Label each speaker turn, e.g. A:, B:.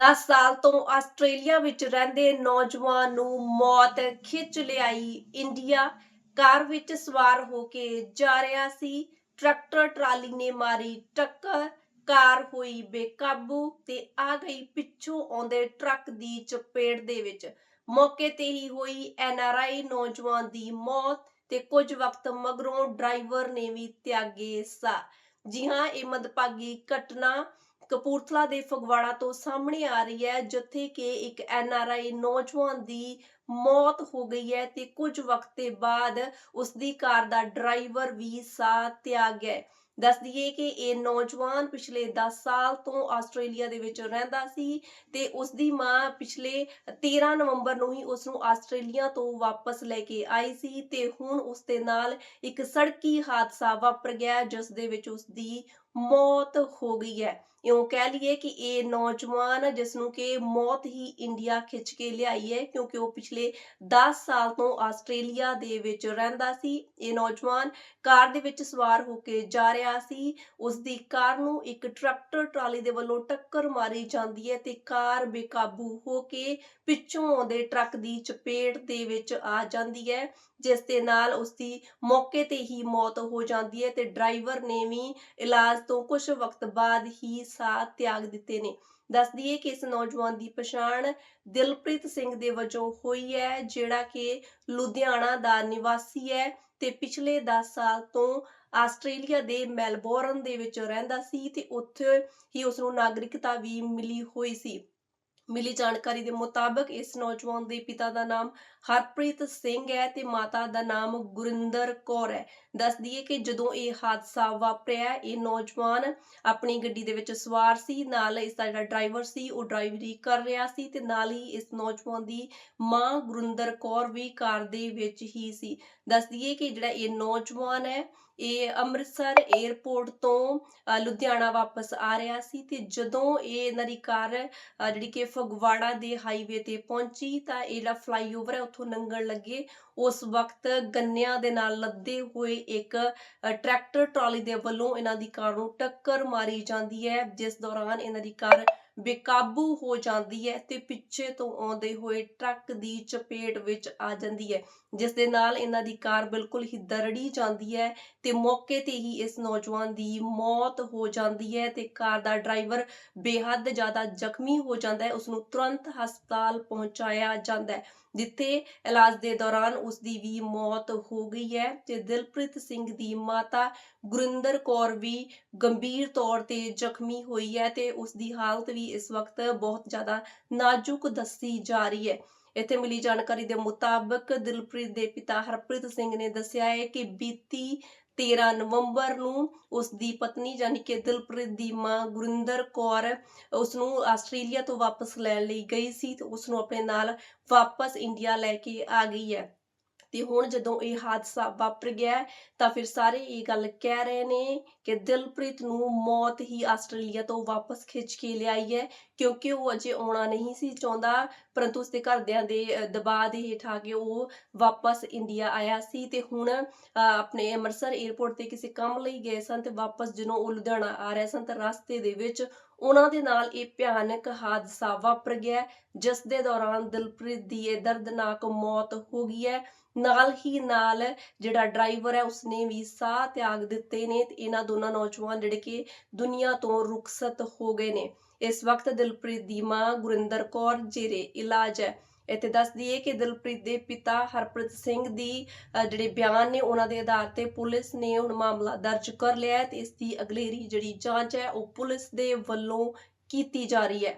A: 10 ਸਾਲ ਤੋਂ ਆਸਟ੍ਰੇਲੀਆ ਵਿੱਚ ਰਹਿੰਦੇ ਨੌਜਵਾਨ ਨੂੰ ਮੌਤ ਖਿੱਚ ਲਿਆਈ। ਇੰਡੀਆ ਕਾਰ ਵਿੱਚ ਸਵਾਰ ਹੋ ਕੇ ਜਾ ਰਿਹਾ ਸੀ। ਟਰੈਕਟਰ, ਟਰਾਲੀ ਨੇ ਮਾਰੀ ਟੱਕਰ। ਕਾਰ ਹੋਈ ਬੇਕਾਬੂ ਤੇ ਆ ਗਈ ਪਿੱਛੋਂ ਆਉਂਦੇ ਟਰੱਕ ਦੀ ਚਪੇਟ ਦੇ ਵਿੱਚ। ਮੌਕੇ ਤੇ ਹੀ ਹੋਈ ਐਨਆਰਆਈ ਨੌਜਵਾਨ ਦੀ ਮੌਤ ਤੇ ਕੁਝ ਵਕਤ ਮਗਰੋਂ ਡਰਾਈਵਰ ਨੇ ਵੀ ਤਿਆਗੇ ਸਾ ਜੀ ਹਾਂ ਇਹ ਮਦਭਾਗੀ ਘਟਨਾ ਕਪੂਰਥਲਾ ਦੇ ਫਗਵਾੜਾ ਤੋਂ ਸਾਹਮਣੇ ਆ ਰਹੀ ਹੈ, ਜਿੱਥੇ ਕਿ ਇੱਕ ਐਨਆਰਆਈ ਨੌਜਵਾਨ ਦੀ ਮੌਤ ਹੋ ਗਈ ਹੈ ਤੇ ਕੁਝ ਵਕਤ ਦੇ ਬਾਅਦ ਉਸ ਦੀ ਕਾਰ ਦਾ ਡਰਾਈਵਰ ਵੀ ਸਾਹ ਤਿਆਗ ਗਿਆ ਦੱਸ ਦਈਏ ਕਿ ਇਹ ਨੌਜਵਾਨ ਪਿਛਲੇ 10 ਸਾਲ ਤੋਂ ਆਸਟ੍ਰੇਲੀਆ ਦੇ ਵਿੱਚ ਰਹਿੰਦਾ ਸੀ ਤੇ ਉਸ ਦੀ ਮਾਂ ਪਿਛਲੇ 13 ਨਵੰਬਰ ਨੂੰ ਹੀ ਉਸ ਨੂੰ ਆਸਟ੍ਰੇਲੀਆ ਤੋਂ ਵਾਪਸ ਲੈ ਕੇ ਆਈ ਸੀ ਤੇ ਹੁਣ ਉਸ ਦੇ ਨਾਲ ਇੱਕ ਸੜਕੀ ਹਾਦਸਾ ਵਾਪਰ ਗਿਆ, ਜਿਸ ਦੇ ਵਿੱਚ ਉਸ ਦੀ ਮੌਤ ਹੋ ਗਈ ਹੈ। ਇਉਂ ਕਹਿ ਲਈਏ ਕਿ ਇਹ ਨੌਜਵਾਨ ਜਿਸ ਨੂੰ ਕਿ ਮੌਤ ਹੀ ਇੰਡੀਆ ਖਿੱਚ ਕੇ ਲਿਆਈ ਹੈ, ਕਿਉਂਕਿ ਉਹ ਪਿਛਲੇ 10 ਸਾਲ ਤੋਂ ਆਸਟ੍ਰੇਲੀਆ ਦੇ ਵਿੱਚ ਰਹਿੰਦਾ ਸੀ। ਇਹ ਨੌਜਵਾਨ ਕਾਰ ਦੇ ਵਿੱਚ ਸਵਾਰ ਹੋ ਕੇ ਜਾ ਰਿਹਾ ਸੀ। ਉਸ ਦੀ ਕਾਰ ਨੂੰ ਇੱਕ ਟਰੈਕਟਰ ਟਰਾਲੀ ਦੇ ਵੱਲੋਂ ਟੱਕਰ ਮਾਰੀ ਜਾਂਦੀ ਹੈ ਤੇ ਕਾਰ ਬੇਕਾਬੂ ਹੋ ਕੇ ਪਿੱਛੋਂ ਆਉਂਦੇ ਟਰੱਕ ਦੀ ਚਪੇਟ ਦੇ ਵਿੱਚ ਆ ਜਾਂਦੀ ਹੈ, ਜਿਸ ਦੇ ਨਾਲ ਉਸ ਦੀ ਮੌਕੇ ਤੇ ਹੀ ਮੌਤ ਹੋ ਜਾਂਦੀ ਹੈ ਤੇ ਡਰਾਈਵਰ ਨੇ ਵੀ ਇਲਾਜ ਤੋਂ ਕੁਝ ਵਕਤ ਬਾਅਦ ਹੀ ਸਾਹ ਤਿਆਗ ਦਿੱਤੇ ਨੇ। ਦੱਸ ਦਈਏ ਕਿ ਇਸ ਨੌਜਵਾਨ ਦੀ ਪਛਾਣ ਦਿਲਪ੍ਰੀਤ ਸਿੰਘ ਦੇ ਵਜੋਂ ਹੋਈ ਹੈ, ਜਿਹੜਾ ਕਿ ਲੁਧਿਆਣਾ ਦਾ ਨਿਵਾਸੀ ਹੈ ਤੇ ਪਿਛਲੇ 10 ਸਾਲ ਤੋਂ ਆਸਟ੍ਰੇਲੀਆ ਦੇ ਮੈਲਬੌਰਨ ਦੇ ਵਿੱਚ ਰਹਿੰਦਾ ਸੀ ਤੇ ਉੱਥੇ ਹੀ ਉਸ ਨੂੰ ਨਾਗਰਿਕਤਾ ਵੀ ਮਿਲੀ ਹੋਈ ਸੀ। ਮਿਲੀ ਜਾਣਕਾਰੀ ਦੇ ਮੁਤਾਬਕ ਇਸ ਨੌਜਵਾਨ ਦੇ ਪਿਤਾ ਦਾ ਨਾਮ ਹਰਪ੍ਰੀਤ ਸਿੰਘ ਹੈ ਤੇ ਮਾਤਾ ਦਾ ਨਾਮ ਗੁਰਿੰਦਰ ਕੌਰ ਹੈ। ਦੱਸ ਦਈਏ ਕਿ ਜਦੋਂ ਇਹ ਹਾਦਸਾ ਵਾਪਰਿਆ, ਇਹ ਨੌਜਵਾਨ ਆਪਣੀ ਗੱਡੀ ਦੇ ਵਿੱਚ ਸਵਾਰ ਸੀ, ਨਾਲ ਇਸ ਦਾ ਜਿਹੜਾ ਡਰਾਈਵਰ ਸੀ, ਉਹ ਡਰਾਈਵਰੀ ਕਰ ਰਿਹਾ ਸੀ ਤੇ ਨਾਲ ਹੀ ਇਸ ਨੌਜਵਾਨ ਦੀ ਮਾਂ ਗੁਰਿੰਦਰ ਕੌਰ ਵੀ ਕਾਰ ਦੇ ਵਿੱਚ ਹੀ ਸੀ। ਦੱਸ ਦਈਏ ਕਿ ਜਿਹੜਾ ਇਹ ਨੌਜਵਾਨ ਹੈ, ਇਹ ਅੰਮ੍ਰਿਤਸਰ 에ਅਰਪੋਰਟ ਤੋਂ ਲੁਧਿਆਣਾ ਵਾਪਸ ਆ ਰਿਹਾ ਸੀ ਤੇ ਜਦੋਂ ਇਹ ਇਹਨਾਂ ਦੀ ਕਾਰ ਜਿਹੜੀ ਕਿ ਫਗਵਾੜਾ ਦੇ ਹਾਈਵੇ ਤੇ ਪਹੁੰਚੀ ਤਾਂ ਇਹ ਜਿਹੜਾ ਫਲਾਈਓਵਰ ਹੈ ਉੱਥੋਂ ਲੰਘਣ ਲੱਗੇ। ਉਸ ਵਕਤ ਗੰਨਿਆਂ ਦੇ ਨਾਲ ਲੱਦੇ ਹੋਏ ਇੱਕ ਟਰੈਕਟਰ ਟਰਾਲੀ ਦੇ ਵੱਲੋਂ ਇਹਨਾਂ ਦੀ ਕਾਰ ਨੂੰ ਟੱਕਰ ਮਾਰੀ ਜਾਂਦੀ ਹੈ, ਜਿਸ ਦੌਰਾਨ ਇਹਨਾਂ ਦੀ ਕਾਰ ਬੇਕਾਬੂ ਹੋ ਜਾਂਦੀ ਹੈ ਤੇ ਪਿੱਛੇ ਤੋਂ ਆਉਂਦੇ ਹੋਏ ਟਰੱਕ ਦੀ ਚਪੇਟ ਵਿੱਚ ਆ ਜਾਂਦੀ ਹੈ, ਜਿਸ ਦੇ ਨਾਲ ਇਹਨਾਂ ਦੀ ਕਾਰ ਬਿਲਕੁਲ ਹੀ ਦਰੜੀ ਜਾਂਦੀ ਹੈ ਤੇ ਮੌਕੇ ਤੇ ਹੀ ਇਸ ਨੌਜਵਾਨ ਦੀ ਮੌਤ ਹੋ ਜਾਂਦੀ ਹੈ ਤੇ ਕਾਰ ਦਾ ਡਰਾਈਵਰ ਬੇਹੱਦ ਜ਼ਿਆਦਾ ਜ਼ਖਮੀ ਹੋ ਜਾਂਦਾ ਹੈ ਉਸ ਨੂੰ ਤੁਰੰਤ ਹਸਪਤਾਲ ਪਹੁੰਚਾਇਆ ਜਾਂਦਾ ਹੈ, ਜਿੱਥੇ ਇਲਾਜ ਦੇ ਦੌਰਾਨ ਉਸ ਦੀ ਵੀ ਮੌਤ ਹੋ ਗਈ ਹੈ ਤੇ ਦਿਲਪ੍ਰੀਤ ਸਿੰਘ ਦੀ ਮਾਤਾ ਗੁਰਿੰਦਰ ਕੌਰ ਵੀ ਗੰਭੀਰ ਤੌਰ ਤੇ ਜ਼ਖਮੀ ਹੋਈ ਹੈ ਤੇ ਉਸ ਦੀ ਹਾਲਤ ਵੀ ਇਸ ਵਕਤ ਬਹੁਤ ਜ਼ਿਆਦਾ ਨਾਜ਼ੁਕ ਦੱਸੀ ਜਾ ਰਹੀ ਹੈ। ਇੱਥੇ ਮਿਲੀ ਜਾਣਕਾਰੀ ਦੇ ਮੁਤਾਬਕ ਦਿਲਪ੍ਰੀਤ ਦੇ ਪਿਤਾ ਹਰਪ੍ਰੀਤ ਸਿੰਘ ਨੇ ਦੱਸਿਆ ਹੈ ਕਿ ਬੀਤੀ 13 ਨਵੰਬਰ ਨੂੰ ਉਸ ਦੀ ਪਤਨੀ ਯਾਨੀ ਕਿ ਦਿਲਪ੍ਰੀਤ ਦੀ ਮਾਂ ਗੁਰਿੰਦਰ ਕੌਰ ਉਸ ਨੂੰ ਆਸਟ੍ਰੇਲੀਆ ਤੋਂ ਵਾਪਸ ਲੈਣ ਲਈ ਗਈ ਸੀ ਤੇ ਉਸ ਨੂੰ ਆਪਣੇ ਨਾਲ ਵਾਪਸ ਇੰਡੀਆ ਲੈ ਕੇ ਆ ਗਈ ਹੈ। ਤੇ ਹੁਣ ਜਦੋਂ ਇਹ ਹਾਦਸਾ ਵਾਪਰ ਗਿਆ ਤਾਂ ਫਿਰ ਸਾਰੇ ਇਹ ਗੱਲ ਕਹਿ ਰਹੇ ਨੇ ਕਿ ਦਿਲਪ੍ਰੀਤ ਨੂੰ ਮੌਤ ਹੀ ਆਸਟ੍ਰੇਲੀਆ ਤੋਂ ਵਾਪਸ ਖਿੱਚ ਕੇ ਲਿਆਈ ਹੈ, ਕਿਉਂਕਿ ਉਹ ਅਜੇ ਆਉਣਾ ਨਹੀਂ ਸੀ ਚਾਹੁੰਦਾ, ਪਰੰਤੂ ਉਸਦੇ ਘਰਦਿਆਂ ਦੇ ਦਬਾਅ ਦੇ ਹੇਠ ਆ ਕੇ ਉਹ ਵਾਪਸ ਇੰਡੀਆ ਆਇਆ ਸੀ ਤੇ ਹੁਣ ਆਪਣੇ ਅੰਮ੍ਰਿਤਸਰ 에ਅਰਪੋਰਟ ਤੇ ਕਿਸੇ ਕੰਮ ਲਈ ਗਏ ਸਨ ਤੇ ਵਾਪਸ ਜਦੋਂ ਉਹ ਲੁਧਿਆਣਾ ਆ ਰਹੇ ਸਨ ਤਾਂ ਰਸਤੇ ਦੇ ਵਿੱਚ ਉਹਨਾਂ ਦੇ ਨਾਲ ਇਹ ਭਿਆਨਕ ਹਾਦਸਾ ਵਾਪਰ ਗਿਆ ਜਿਸ ਦੇ ਦੌਰਾਨ ਦਿਲਪ੍ਰੀਤ ਦੀ ਇਹ ਦਰਦਨਾਕ ਮੌਤ ਹੋ ਗਈ ਹੈ। ਨਾਲ ਹੀ ਨਾਲ ਜਿਹੜਾ ਡਰਾਈਵਰ ਹੈ, ਉਸਨੇ ਵੀ ਸਾਹ ਤਿਆਗ ਦਿੱਤੇ ਨੇ ਤੇ ਇਹਨਾਂ ਦੋਨਾਂ ਨੌਜਵਾਨ ਜਿਹੜੇ ਕਿ ਦੁਨੀਆ ਤੋਂ ਰੁਖਸਤ ਹੋ ਗਏ ਨੇ। ਇਸ ਵਕਤ ਦਿਲਪ੍ਰੀਤ ਦੀ ਮਾਂ ਗੁਰਿੰਦਰ ਕੌਰ ਜੇਰੇ ਇਲਾਜ ਹੈ। ਇੱਥੇ ਦੱਸ ਦਈਏ ਕਿ ਦਿਲਪ੍ਰੀਤ ਦੇ ਪਿਤਾ ਹਰਪ੍ਰੀਤ ਸਿੰਘ ਦੀ ਜਿਹੜੇ ਬਿਆਨ ਨੇ ਉਹਨਾਂ ਦੇ ਆਧਾਰ ਤੇ ਪੁਲਿਸ ਨੇ ਹੁਣ ਮਾਮਲਾ ਦਰਜ ਕਰ ਲਿਆ ਹੈ ਤੇ ਇਸ ਦੀ ਅਗਲੇਰੀ ਜਿਹੜੀ ਜਾਂਚ ਹੈ, ਉਹ ਪੁਲਿਸ ਦੇ ਵੱਲੋਂ ਕੀਤੀ ਜਾ ਰਹੀ ਹੈ।